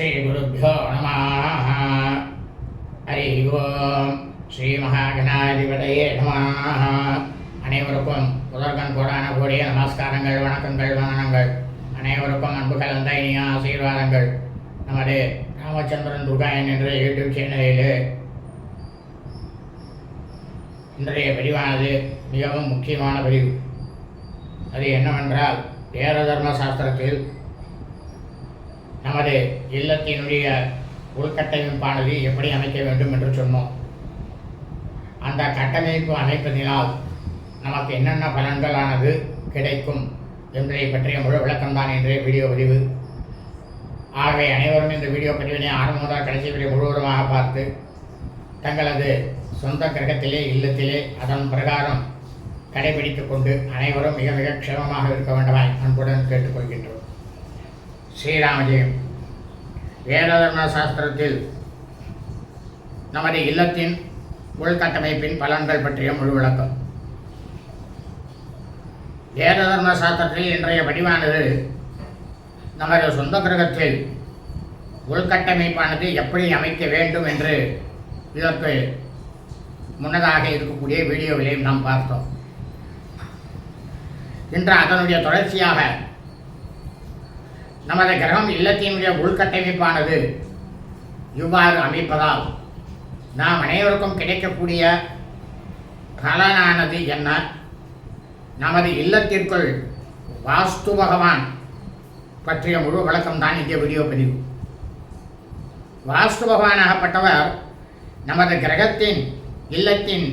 ஸ்ரீகுருப்போ நம. ஹரி ஓம் ஸ்ரீ மகாகணாதிபதையே நம. அனைவருக்கும் உலர்கண் கோடான கோடிய நமஸ்காரங்கள் வணக்கங்கள் வணனங்கள் அனைவருக்கும் அன்பு கலந்த இனிய ஆசீர்வாதங்கள். நமது ராமச்சந்திரன் துர்காயன் என்ற யூடியூப் சேனலில் இன்றைய பிரிவானது மிகவும் முக்கியமான பிரிவு அது என்னவென்றால் வேத தர்ம சாஸ்திரத்தில் நமது இல்லத்தினுடைய உள்கட்டமைப்பானது எப்படி அமைக்க வேண்டும் என்று சொன்னோம். அந்த கட்டமைப்பு அமைப்பதினால் நமக்கு என்னென்ன பலன்களானது கிடைக்கும் என்பதை பற்றிய முழு விளக்கம்தான் இன்றைய வீடியோ பதிவு. ஆகவே அனைவரும் இந்த வீடியோ பதிவினை ஆரம்பம் முதல் கடைசி வரை முழுவதுமாக பார்த்து தங்களது சொந்த கிரகத்திலே இல்லத்திலே அதன் பிரகாரம் கடைபிடித்துக் கொண்டு அனைவரும் மிக மிக க்ஷேமமாக இருக்க வேண்டுமாய் அன்புடன் கேட்டுக்கொள்கின்றோம். ஸ்ரீராமஜெயம். வேததர்ம சாஸ்திரத்தில் நமது இல்லத்தின் உள்கட்டமைப்பின் பலன்கள் பற்றிய முழு விளக்கம். வேததர்ம சாஸ்திரத்தில் இன்றைய வடிவானது நமது சொந்த கிரகத்தில் உள்கட்டமைப்பானது எப்படி அமைக்க வேண்டும் என்று இதற்கு முன்னதாக இருக்கக்கூடிய வீடியோவிலையும் நாம் பார்த்தோம். இன்று அதனுடைய தொடர்ச்சியாக நமது கிரகம் இல்லத்தினுடைய உள்கட்டமைப்பானது இவ்வாறு அமைப்பதால் நாம் அனைவருக்கும் கிடைக்கக்கூடிய பலனானது என்ன நமது இல்லத்திற்குள் வாஸ்து பகவான் பற்றிய முழு விளக்கம்தான் இந்த வீடியோ பதிவு. வாஸ்து பகவானாகப்பட்டவர் நமது கிரகத்தின் இல்லத்தின்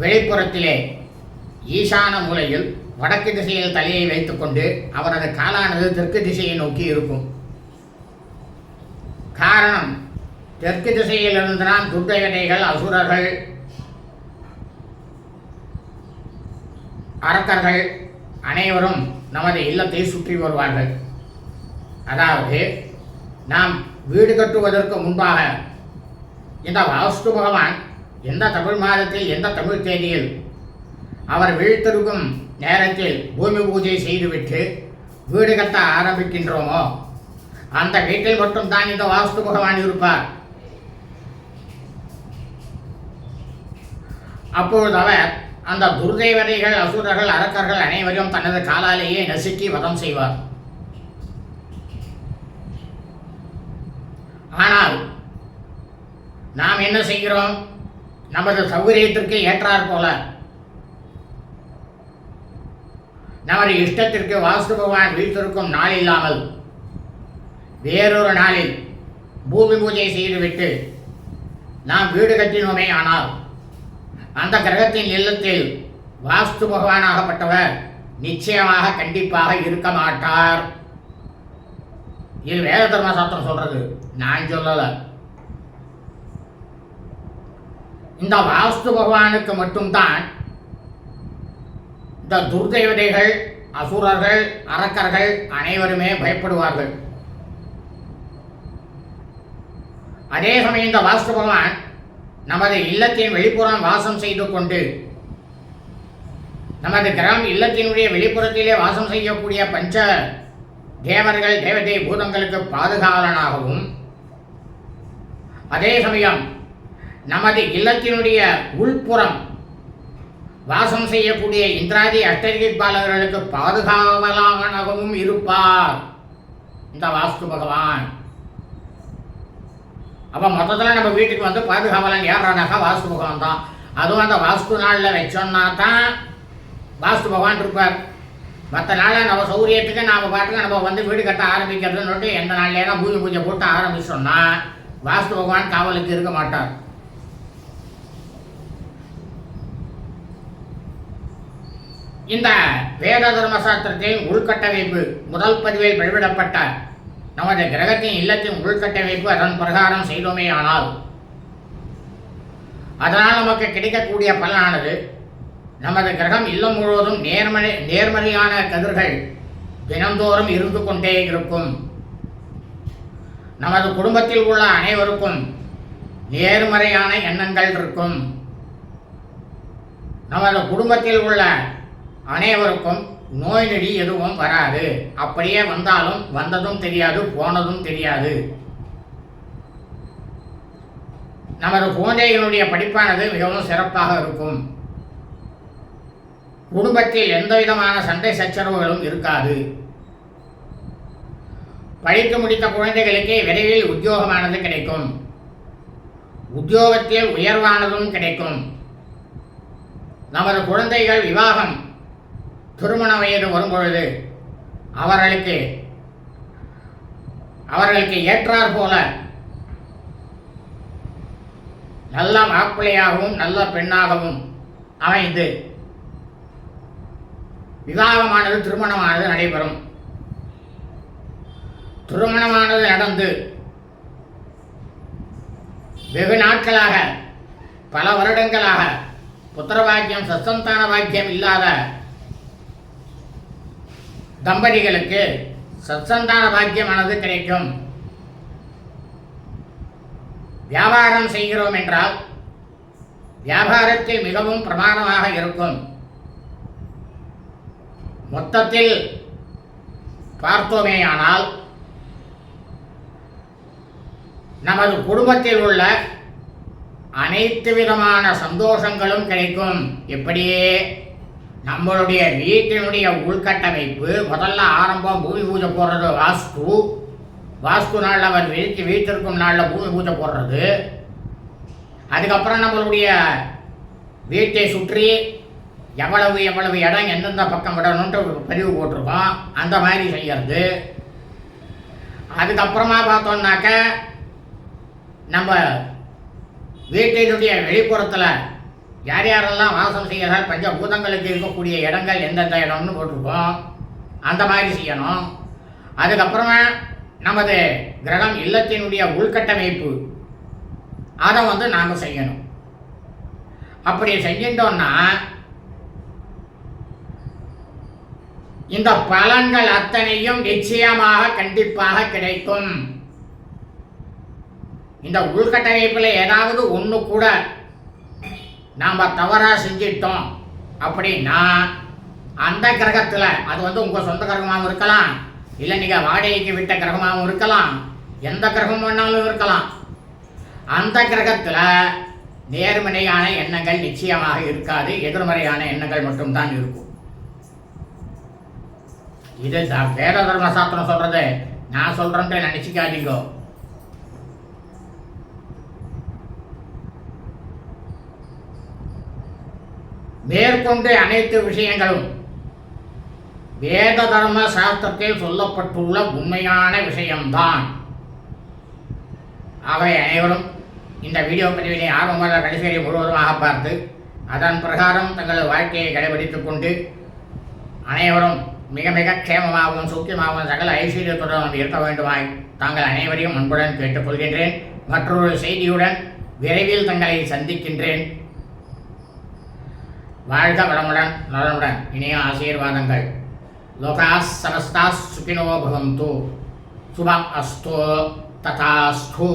வெளிப்புறத்திலே ஈசான மூலையில் வடக்கு திசையில் தலையை வைத்துக்கொண்டு அவரது காலானது தெற்கு திசையை நோக்கி இருக்கும். காரணம் தெற்கு திசையில் இருந்துதான் துர்தயனைகள் அசுரர்கள் அரக்கர்கள் அனைவரும் நமது இல்லத்தை சுற்றி வருவார்கள். அதாவது நாம் வீடு கட்டுவதற்கு முன்பாக இந்த வாஸ்து பகவான் எந்த தமிழ் மாதத்தில் எந்த தமிழ் தேதியில் அவர் வீழ்த்திருக்கும் நேரத்தில் பூமி பூஜை செய்துவிட்டு வீடு கட்ட ஆரம்பிக்கின்றோமோ? அந்த வீட்டில் மட்டும்தான் இந்த வாஸ்து பகவான் இருப்பார். அப்பொழுது அவர் அந்த துர்தேவதைகள் அசுரர்கள் அரக்கர்கள் அனைவரையும் தனது காலாலேயே நசுக்கி வதம் செய்வார். ஆனால் நாம் என்ன செய்கிறோம்? நமது சௌகரியத்திற்கு ஏற்றாற் போல. நமது இஷ்டத்திற்கு வாஸ்து பகவான் வீட்டிற்கும் நாள் இல்லாமல் வேறொரு நாளில் பூமி பூஜை செய்துவிட்டு நாம் வீடு கட்டினோமே ஆனால் அந்த கிரகத்தின் இல்லத்தில் வாஸ்து பகவானாகப்பட்டவர் நிச்சயமாக கண்டிப்பாக இருக்க மாட்டார். இது வேத தர்ம சாஸ்திரம் சொல்றது. நான் சொல்லலை. இந்த வாஸ்து பகவானுக்கு மட்டும்தான் இந்த துர்தேவதைகள் அசுரர்கள் அரக்கர்கள் அனைவருமே பயப்படுவார்கள். அதே சமயம் இந்த வாஸ்து பகவான் நமது இல்லத்தின் வெளிப்புறம் வாசம் செய்து கொண்டு நமது கிராம இல்லத்தினுடைய வெளிப்புறத்திலே வாசம் செய்யக்கூடிய பஞ்ச தேவர்கள் தேவதை பூதங்களுக்கு பாதுகாவலனாகவும் அதே சமயம் நமது இல்லத்தினுடைய உள்புறம் வாசம் செய்யக்கூடிய இந்திராதி அஷ்டதிபாலகர்களுக்கு பாதுகாவலாகவும் இருப்பார். இந்த வாஸ்து பகவான். அப்போ மொத்தத்தில் நம்ம வீட்டுக்கு வந்து பாதுகாவலன் யாரானாக்கா வாஸ்து பகவான் தான். அதுவும் அந்த வாஸ்து நாளில் வச்சோம்னா தான் வாஸ்து பகவான் இருப்பார். மற்ற நாளில் நம்ம சௌரியத்துக்கு நாம் பாட்டுக்கு நம்ம வந்து வீடு கட்ட ஆரம்பிக்கிறதுன்னு எந்த நாள்லேனா பூமி பூஜை போட்டு ஆரம்பிச்சோம்னா வாஸ்து பகவான் காவலுக்கு இருக்க மாட்டார். இந்த வேத தர்மசாஸ்திரத்தின் உள்கட்டமைப்பு முதல் பதிவில் வெளிவிடப்பட்ட நமது கிரகத்தின் இல்லத்தின் உள்கட்டமைப்பு அதன் பிரகாரம் செய்தோமே ஆனால் அதனால் நமக்கு கிடைக்கக்கூடிய பலனானது நமது கிரகம் இல்லம் முழுவதும் நேர்மறை நேர்மறையான கதிர்கள் தினந்தோறும் இருந்து கொண்டே இருக்கும். நமது குடும்பத்தில் உள்ள அனைவருக்கும் நேர்மறையான எண்ணங்கள் இருக்கும். நமது குடும்பத்தில் உள்ள அனைவருக்கும் நோய் நொடி எதுவும் வராது. அப்படியே வந்தாலும் வந்ததும் தெரியாது போனதும் தெரியாது. நமது குழந்தைகளுடைய படிப்பானது மிகவும் சிறப்பாக இருக்கும். குடும்பத்தில் எந்த விதமான சண்டை சச்சரவுகளும் இருக்காது. படித்து முடித்த குழந்தைகளுக்கு விரைவில் உத்தியோகமானது கிடைக்கும். உத்தியோகத்தில் உயர்வானதும் கிடைக்கும். நமது குழந்தைகள் விவாகம் திருமண வயது வரும்பொழுது அவர்களுக்கு அவர்களுக்கு ஏற்றார் போல நல்ல மாப்பிள்ளையாகவும் நல்ல பெண்ணாகவும் அமைந்து விவாகமானது திருமணமானது நடைபெறும். திருமணமானது நடந்து வெகு நாட்களாக பல வருடங்களாக புத்திர பாக்கியம் சத்தந்தான பாக்கியம் இல்லாத தம்பதிகளுக்கு சத்சந்தான பாக்கியமானது கிடைக்கும். வியாபாரம் செய்கிறோம் என்றால் வியாபாரத்தில் மிகவும் பிரமாணமாக இருக்கும். மொத்தத்தில் பார்த்தோமேயானால் நமது குடும்பத்தில் உள்ள அனைத்து விதமான சந்தோஷங்களும் கிடைக்கும். எப்படியே நம்மளுடைய வீட்டினுடைய உள்கட்டமைப்பு முதல்ல ஆரம்பம் பூமி பூஜை போடுறது வாஸ்து. வாஸ்து நாளில் அவர் வீட்டு வீட்டிற்கும் நாளில் பூமி பூஜை போடுறது. அதுக்கப்புறம் நம்மளுடைய வீட்டை சுற்றி எவ்வளவு எவ்வளவு இடம் எந்தெந்த பக்கம் விடணுன்ட்டு ஒரு பதிவு போட்டிருக்கோம். அந்த மாதிரி செய்கிறது அதுக்கப்புறமா பார்த்தோம்னாக்க நம்ம வீட்டினுடைய வெளிப்புறத்தில் யார் யாரெல்லாம் வாசம் செய்கிறார்? பஞ்சபூதங்களுக்கு இருக்கக்கூடிய இடங்கள் எந்தெந்த இடம்னு போட்டிருக்கோம். அந்த மாதிரி செய்யணும். அதுக்கப்புறமா நமது கிரகம் இல்லத்தினுடைய உள்கட்டமைப்பு. அதை வந்து நாம் செய்யணும். அப்படி செஞ்சிட்டோம்னா இந்த பலன்கள் அத்தனையும் நிச்சயமாக கண்டிப்பாக கிடைக்கும். இந்த உள்கட்டமைப்பில் ஏதாவது ஒன்று கூட நாம் தவறாக செஞ்சிட்டோம் அப்படின்னா அந்த கிரகத்தில் அது வந்து உங்கள் சொந்த கிரகமாகவும் இருக்கலாம் இல்லை நீங்கள் வாடகைக்கு விட்ட கிரகமாகவும் இருக்கலாம் எந்த கிரகம் வேணாலும் இருக்கலாம். அந்த கிரகத்தில் நேர்மறையான எண்ணங்கள் நிச்சயமாக இருக்காது எதிர்மறையான எண்ணங்கள் மட்டும்தான் இருக்கும். இது வேத தர்மசாஸ்திரம் சொல்கிறது நான் சொல்கிறேன்ட்டு நினைச்சுக்காதீங்க. மேற்கொண்டு அனைத்து விஷயங்களும் வேத தர்ம சாஸ்திரத்தில் சொல்லப்பட்டுள்ள உண்மையான விஷயம்தான். அவை அனைவரும் இந்த வீடியோ பதிவினை ஆர்வமாக கடைசியை முழுவதுமாக பார்த்து அதன் பிரகாரம் தங்களது வாழ்க்கையை கடைபிடித்துக் கொண்டு அனைவரும் மிக மிக க்ஷேமமாகவும் சூக்கியமாகவும் சகல ஐஸ்வர்யத்துடன் இருக்க வேண்டுமாய் தாங்கள் அனைவரையும் அன்புடன் கேட்டுக்கொள்கின்றேன். மற்றொரு செய்தியுடன் விரைவில் தங்களை சந்திக்கின்றேன். வாழ்க வளமுடன் நலனுடன் இனிய ஆசீர்வாதங்கள். லோகா சமஸ்தா சுகினோ பவந்து. சுபம் அஸ்தோ ததாஸ்தோ.